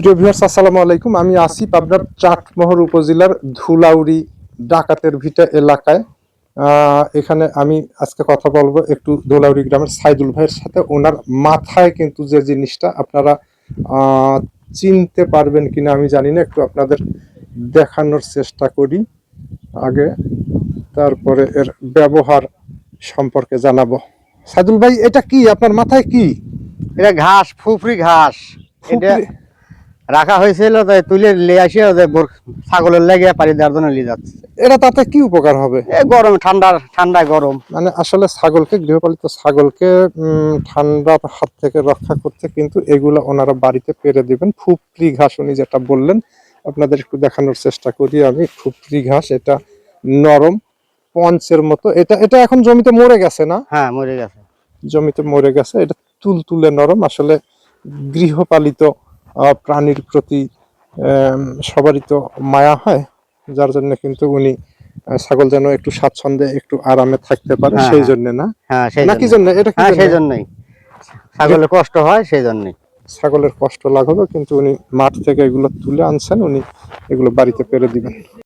প্রিয় ভিউয়ার্স আসসালামু আলাইকুম। আমি আসিফ আপনার চাটমোহর উপজেলার ধুলাউড়ি ডাকাতের ভিটা এলাকায়। এখানে আমি আজকে কথা বলব একটু ধুলাউড়ি গ্রামের সাইদুল ভাইয়ের সাথে। ওনার মাথায় কিন্তু যে জিনিসটা আপনারা চিনতে পারবেন কিনা আমি জানি না একটু আপনাদের দেখানোর চেষ্টা করি আগে। তারপরে এর ব্যবহার সম্পর্কে জানাব। সাইদুল ভাই এটা কি? আপনার মাথায় কি? এটা ঘাস ফুফরি ঘাস। এটা রাখা হয়েছিল তাই তুলে লে আসে ছাগলের লেগে পানি দেওয়ার জন্য নিয়ে যাচ্ছে। এটা তাতে কি উপকার হবে? এ গরম ঠান্ডা ঠান্ডা গরম। মানে আসলে ছাগলকে গৃহপালিত ছাগলকে ঠান্ডার হাত থেকে রক্ষা করতে কিন্তু এগুলো ওনারা বাড়িতে পেরে দিবেন। ফুপরি ঘাস উনি যেটা বললেন আপনাদের একটু দেখানোর চেষ্টা করি আমি। ফুপরি ঘাস এটা নরম পঞ্চের মতো। এটা এটা এখন জমিতে মরে গেছে না? হ্যাঁ মরে গেছে। জমিতে মরে গেছে। এটা তুলতুলে নরম। আসলে গৃহপালিত প্রাণীর প্রতি সবারই তো মায়া হয় যার জন্য কিন্তু উনি ছাগল যেন একটু স্বাচ্ছন্দ্যে একটু আরামে থাকতে পারে হ্যাঁ, সেই হ্যাঁ। জন্য না? হ্যাঁ সেই কি জন্য। এটা হ্যাঁ সেই জন্যই। ছাগলের কষ্ট হয় সেই জন্যই। ছাগলের কষ্ট লাঘবে কিন্তু উনি মাঠ থেকে এগুলো তুলে আনছেন উনি এগুলো বাড়িতে পেরে দিবেন।